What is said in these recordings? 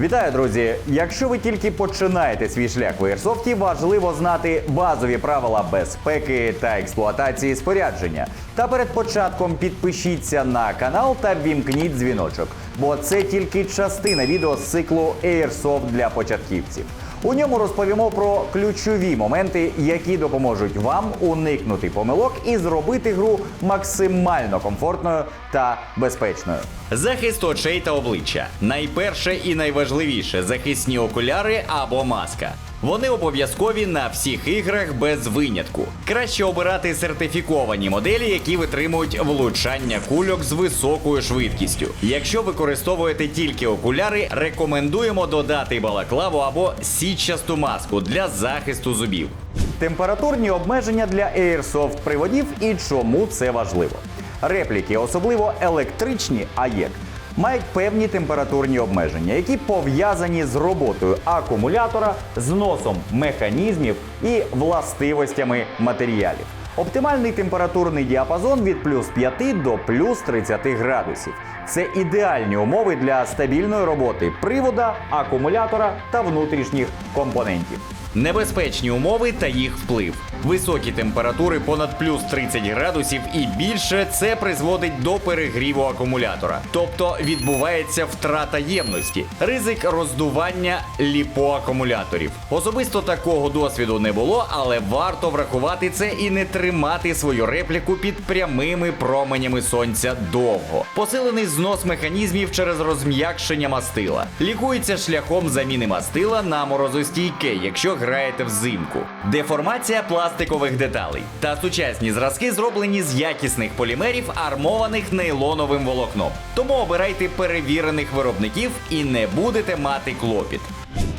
Вітаю, друзі! Якщо ви тільки починаєте свій шлях в Airsoft, важливо знати базові правила безпеки та експлуатації спорядження. Та перед початком підпишіться на канал та вімкніть дзвіночок, бо це тільки частина відео з циклу Airsoft для початківців. У ньому розповімо про ключові моменти, які допоможуть вам уникнути помилок і зробити гру максимально комфортною та безпечною. Захист очей та обличчя. Найперше і найважливіше захисні окуляри або маска. Вони обов'язкові на всіх іграх без винятку. Краще обирати сертифіковані моделі, які витримують влучання кульок з високою швидкістю. Якщо використовуєте тільки окуляри, рекомендуємо додати балаклаву або сітчасту маску для захисту зубів. Температурні обмеження для Airsoft приводів і чому це важливо. Репліки, особливо електричні АЄК, мають певні температурні обмеження, які пов'язані з роботою акумулятора, зносом механізмів і властивостями матеріалів. Оптимальний температурний діапазон від плюс 5 до плюс 30 градусів. Це ідеальні умови для стабільної роботи привода, акумулятора та внутрішніх компонентів. Небезпечні умови та їх вплив. Високі температури понад плюс 30 градусів і більше це призводить до перегріву акумулятора, тобто відбувається втрата ємності, ризик роздування ліпоакумуляторів. Особисто такого досвіду не було, але варто врахувати це і не тримати свою репліку під прямими променями сонця довго. Посилений знос механізмів через розм'якшення мастила. Лікується шляхом заміни мастила на морозостійке, якщо граєте взимку. Деформація пластикових деталей та сучасні зразки зроблені з якісних полімерів, армованих нейлоновим волокном. Тому обирайте перевірених виробників і не будете мати клопіт.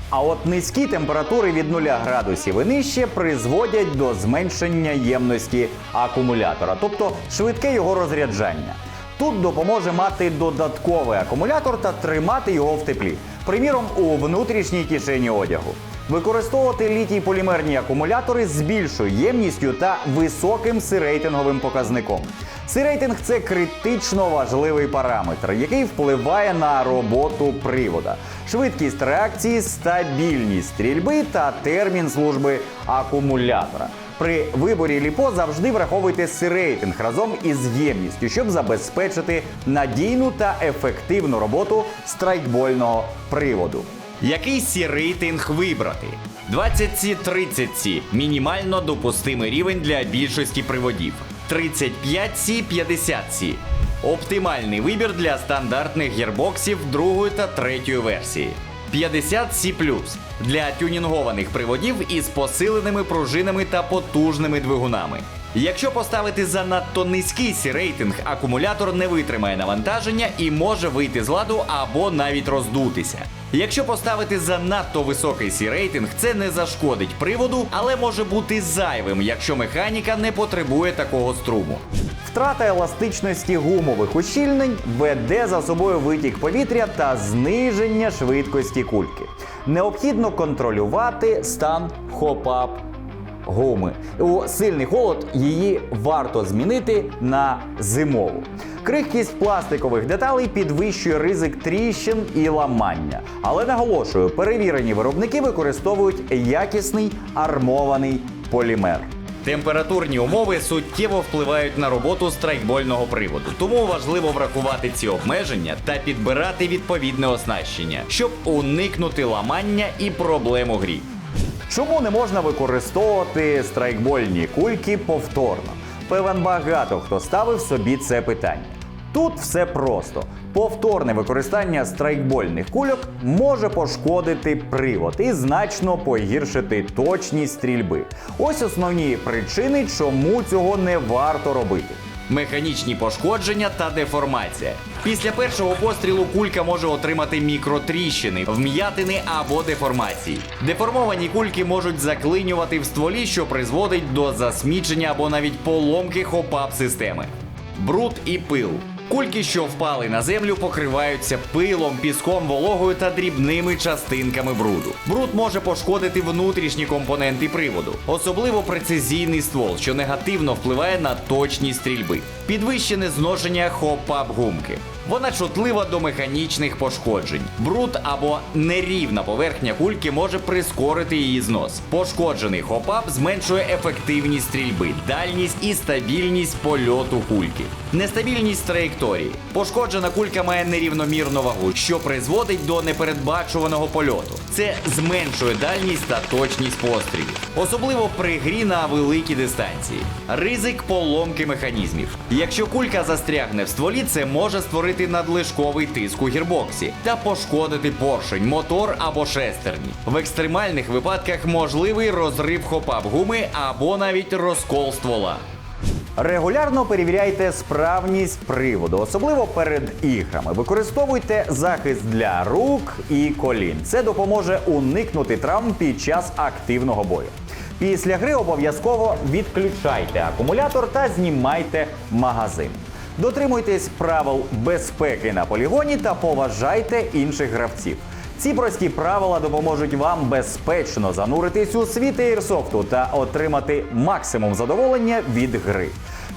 А от низькі температури від 0 градусів і нижче призводять до зменшення ємності акумулятора, тобто швидке його розряджання. Тут допоможе мати додатковий акумулятор та тримати його в теплі, приміром, у внутрішній кишені одягу. Використовувати літій полімерні акумулятори з більшою ємністю та високим сирейтинговим показником. Сирейтинг це критично важливий параметр, який впливає на роботу привода, швидкість реакції, стабільність стрільби та термін служби акумулятора. При виборі ліпо завжди враховуйте сирейтинг разом із ємністю, щоб забезпечити надійну та ефективну роботу страйкбольного приводу. Який сі рейтинг вибрати? 20C 30C мінімально допустимий рівень для більшості приводів. 35C 50C оптимальний вибір для стандартних гірбоксів другої та третьої версії. 50C для тюнінгованих приводів із посиленими пружинами та потужними двигунами. Якщо поставити занадто низький сі рейтинг, акумулятор не витримає навантаження і може вийти з ладу або навіть роздутися. Якщо поставити занадто високий сі рейтинг, це не зашкодить приводу, але може бути зайвим, якщо механіка не потребує такого струму. Втрата еластичності гумових ущільнень веде за собою витік повітря та зниження швидкості кульки. Необхідно контролювати стан хоп-ап гуми. У сильний холод її варто змінити на зимову. Крихкість пластикових деталей підвищує ризик тріщин і ламання. Але наголошую, перевірені виробники використовують якісний армований полімер. Температурні умови суттєво впливають на роботу страйкбольного приводу, тому важливо врахувати ці обмеження та підбирати відповідне оснащення, щоб уникнути ламання і проблем у грі. Чому не можна використовувати страйкбольні кульки повторно? Певен багато хто ставив собі це питання. Тут все просто. Повторне використання страйкбольних кульок може пошкодити привод і значно погіршити точність стрільби. Ось основні причини, чому цього не варто робити. Механічні пошкодження та деформація. Після першого пострілу кулька може отримати мікротріщини, вм'ятини або деформації. Деформовані кульки можуть заклинювати в стволі, що призводить до засмічення або навіть поломки хопап системи. Бруд і пил. Кульки, що впали на землю, покриваються пилом, піском, вологою та дрібними частинками бруду. Бруд може пошкодити внутрішні компоненти приводу, особливо прецизійний ствол, що негативно впливає на точність стрільби. Підвищене зношення хоп-ап гумки. Вона чутлива до механічних пошкоджень. Бруд або нерівна поверхня кульки може прискорити її знос. Пошкоджений хопап зменшує ефективність стрільби, дальність і стабільність польоту кульки. Нестабільність траєкторії. Пошкоджена кулька має нерівномірну вагу, що призводить до непередбачуваного польоту. Це зменшує дальність та точність пострілів, особливо при грі на великій дистанції. Ризик поломки механізмів. Якщо кулька застрягне в стволі, це може створити надлишковий тиск у гірбоксі та пошкодити поршень, мотор або шестерні. В екстремальних випадках можливий розрив хопап гуми або навіть розкол ствола. Регулярно перевіряйте справність приводу, особливо перед іграми. Використовуйте захист для рук і колін. Це допоможе уникнути травм під час активного бою. Після гри обов'язково відключайте акумулятор та знімайте магазин. Дотримуйтесь правил безпеки на полігоні та поважайте інших гравців. Ці прості правила допоможуть вам безпечно зануритись у світ ейрсофту та отримати максимум задоволення від гри.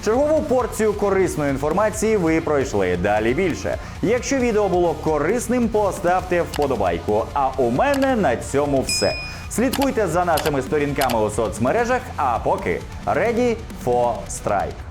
Чергову порцію корисної інформації ви пройшли. Далі більше. Якщо відео було корисним, поставте вподобайку. А у мене на цьому все. Слідкуйте за нашими сторінками у соцмережах. А поки ready for strike.